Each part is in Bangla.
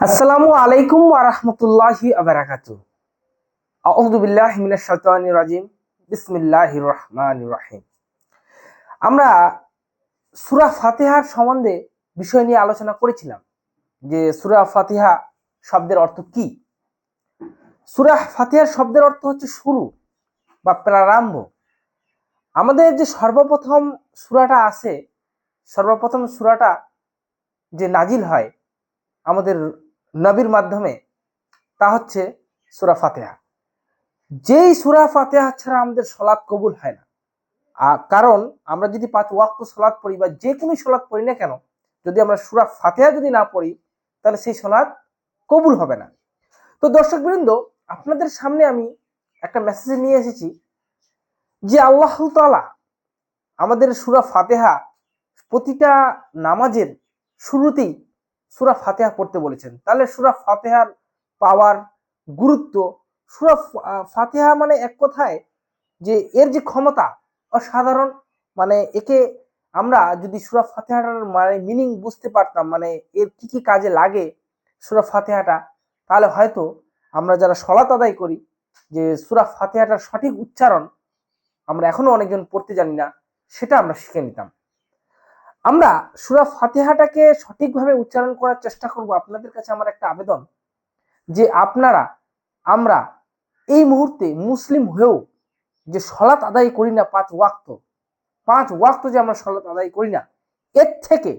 আসসালামু আলাইকুম ওয়া রাহমাতুল্লাহি ওয়া বারাকাতুহু। আউযু বিল্লাহি মিনাশ শাইতানির রাজিম। বিসমিল্লাহির রহমানির রহিম। আমরা সূরা ফাতিহার সম্বন্ধে বিষয় নিয়ে আলোচনা করেছিলাম যে সূরা ফাতিহা শব্দের অর্থ কি? সূরা ফাতিহার শব্দের অর্থ হচ্ছে শুরু বা প্রারম্ভ। আমাদের যে সর্বপ্রথম সূরাটা আছে, সর্বপ্রথম সূরাটা যে নাজিল হয় আমাদের নবীর মাধ্যমে, তা হচ্ছে সুরা ফাতেহা। যেই সুরা ফাতেহা ছাড়া আমাদের সলাৎ কবুল হয় না কারণ আমরা যদি পাঁচ ওয়াক্ত সলাৎ পড়ি বা যে কোনো সলাৎ পড়ি না কেন, যদি আমরা সুরা ফাতেহা যদি না পড়ি, তাহলে সেই সলাৎ কবুল হবে না। তো দর্শক বৃন্দ আপনাদের সামনে আমি একটা মেসেজ নিয়ে এসেছি যে আল্লাহ তাআলা আমাদের সুরা ফাতেহা প্রতিটা নামাজের শুরুতেই সুরা ফাতেহা পড়তে বলেছেন। তাহলে সুরা ফাতেহার পাওয়ার গুরুত্ব, সুরা ফাতেহা মানে এক কথায় যে এর যে ক্ষমতা, অসাধারণ মানে একে আমরা যদি সুরা ফাতেহাটার মানে মিনিং বুঝতে পারতাম মানে এর কি কি কাজে লাগে সুরা ফাতেহাটা, তাহলে হয়তো আমরা যারা সলাত আদায় করি, যে সুরা ফাতেহাটার সঠিক উচ্চারণ আমরা এখনও অনেকজন পড়তে জানি না, সেটা আমরা শিখে নিতাম। আমরা সুরা ফাতেহাটাকে সঠিকভাবে উচ্চারণ করার চেষ্টা করব। আপনাদের কাছে আমার একটা আবেদন যে আপনারা, আমরা এই মুহূর্তে মুসলিম হয়েও যে সলাৎ আদায় করি না পাঁচ ওয়াক্ত পাঁচ ওয়াক্ত যে আমরা সলাৎ আদায় করি না, এর থেকে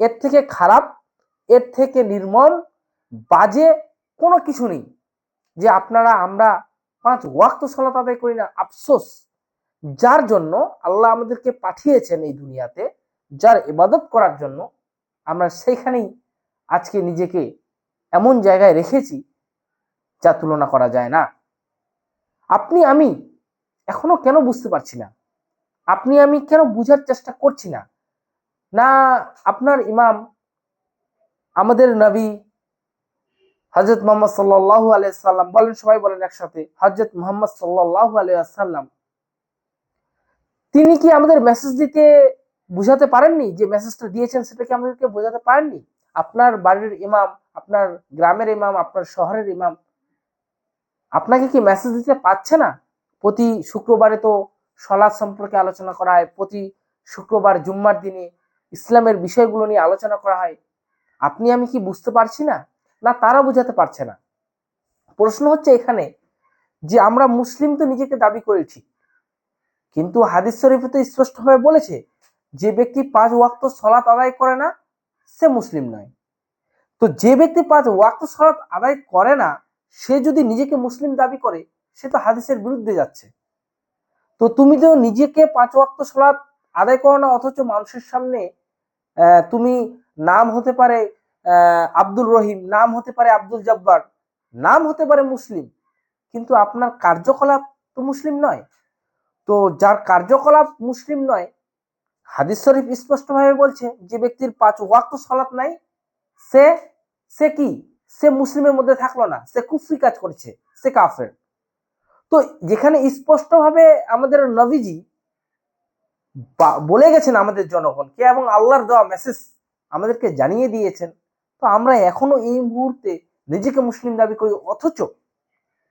এর থেকে খারাপ, এর থেকে নির্মল, বাজে কোনো কিছু নেই যে আপনারা, আমরা পাঁচ ওয়াক্ত সলাৎ আদায় করি না। আফসোস, যার জন্য আল্লাহ আমাদেরকে পাঠিয়েছেন এই দুনিয়াতে যার ইবাদত করার জন্য আমরা সেইখানেই আজকে নিজেকে এমন জায়গায় রেখেছি যা তুলনা করা যায় না। আপনি, আমি এখনও কেন বুঝতে পারছি না? আপনি, আমি কেন বুঝার চেষ্টা করছি না? না, আপনার ইমাম, আমাদের নবী হজরত মোহাম্মদ সাল্লাহ আলাইসাল্লাম বলেন, সবাই বলেন একসাথে হজরত মোহাম্মদ সাল্লাহ আলাইসাল্লাম তিনি কি আমাদের মেসেজ দিতে বুঝাতে পারেননি যে মেসেজটা দিয়েছেন সেটা কি আমাদেরকে বোঝাতে পারেননি? আপনার বাড়ির ইমাম, আপনার গ্রামের ইমাম, আপনার শহরের ইমাম, আপনাকে কি মেসেজ দিতে পারছে না? প্রতি শুক্রবারে তো সলাদ সম্পর্কে আলোচনা করা হয়, প্রতি শুক্রবার জুম্মার দিনে ইসলামের বিষয়গুলো নিয়ে আলোচনা করা হয়। আপনি, আমি কি বুঝতে পারছি না? না, তারা বোঝাতে পারছে না। প্রশ্ন হচ্ছে এখানে যে আমরা মুসলিম তো নিজেকে দাবি করেছি, কিন্তু হাদিস শরীফে তো স্পষ্টভাবে বলেছে যে ব্যক্তি পাঁচ ওয়াক্ত সলাৎ আদায় করে না, সে মুসলিম নয়। তো যে ব্যক্তি পাঁচ ওয়াক্ত সলাৎ আদায় করে না, সে যদি নিজেকে মুসলিম দাবি করে, সে তো হাদিসের বিরুদ্ধে যাচ্ছে। তো তুমি তো নিজেকে পাঁচ ওয়াক্ত সলাৎ আদায় করো না, অথচ মানুষের সামনে তুমি নাম হতে পারে আব্দুল রহিম, নাম হতে পারে আব্দুল জব্বার, নাম হতে পারে মুসলিম, কিন্তু আপনার কার্যকলাপ তো মুসলিম নয়। তো যার কার্যকলাপ মুসলিম নয় হাদিস শরীফ স্পষ্টভাবে বলছে, যে ব্যক্তির পাঁচ ওয়াক্ত সলাৎ নাই, সে সে কি? সে মুসলিমের মধ্যে থাকল না, সে কুফরি কাজ করছে, সে কাফের। তো যেখানে স্পষ্টভাবে আমাদের নবীজি বলে গেছেন আমাদের জনগণকে এবং আল্লাহর দেওয়া মেসেজ আমাদেরকে জানিয়ে দিয়েছেন, তো আমরা এখনও এই মুহূর্তে নিজেকে মুসলিম দাবি করি, অথচ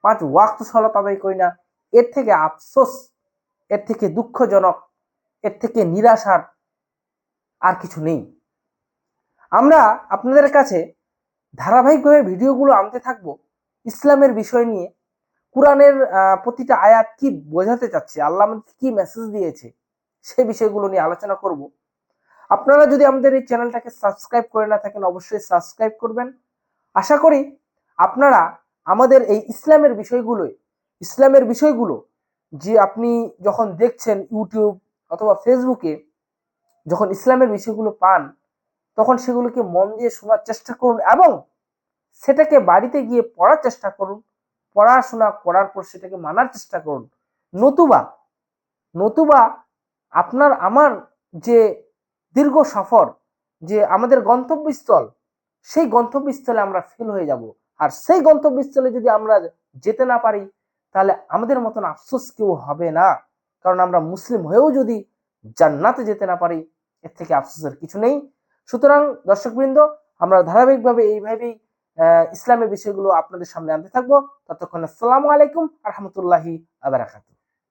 পাঁচ ওয়াক্ত সলাত আদায় করি না। এর থেকে আফসোস, এর থেকে দুঃখজনক এর থেকে নিরাশার আর কিছু নেই। আমরা আপনাদের কাছে ধারাবাহিকভাবে ভিডিওগুলো আনতে থাকব ইসলামের বিষয় নিয়ে। কোরআনের প্রতিটা আয়াত কি বোঝাতে চাচ্ছে? আল্লাহ আমাদের কি মেসেজ দিয়েছে? সে বিষয়গুলো নিয়ে আলোচনা করব। আপনারা যদি আমাদের এই চ্যানেলটাকে সাবস্ক্রাইব করে না থাকেন, অবশ্যই সাবস্ক্রাইব করবেন। আশা করি আপনারা আমাদের এই ইসলামের বিষয়গুলোই ইসলামের বিষয়গুলো যে আপনি যখন দেখছেন ইউটিউব অথবা ফেসবুকে যখন ইসলামের বিষয়গুলো পান, তখন সেগুলোকে মন দিয়ে শোনার চেষ্টা করুন এবং সেটাকে বাড়িতে গিয়ে পড়ার চেষ্টা করুন। পড়াশোনা করার পর সেটাকে মানার চেষ্টা করুন। নতুবা নতুবা আপনার, আমার যে দীর্ঘ সফর, যে আমাদের গন্তব্যস্থল, সেই গন্তব্যস্থলে আমরা ফেল হয়ে যাব। আর সেই গন্তব্যস্থলে যদি আমরা যেতে না পারি, তাহলে আমাদের মতন আফসোস কেউ হবে না। কারণ আমরা মুসলিম হয়েও যদি জান্নাতে যেতে না পারি, এর থেকে আফসোসের কিছু নেই। সুতরাং দর্শকবৃন্দ, আমরা ধারাবাহিকভাবে এইভাবেই ইসলামের বিষয়গুলো আপনাদের সামনে আনতে থাকব। ততক্ষণ আসসালামু আলাইকুম আহমতুল্লাহি আবরাকাতু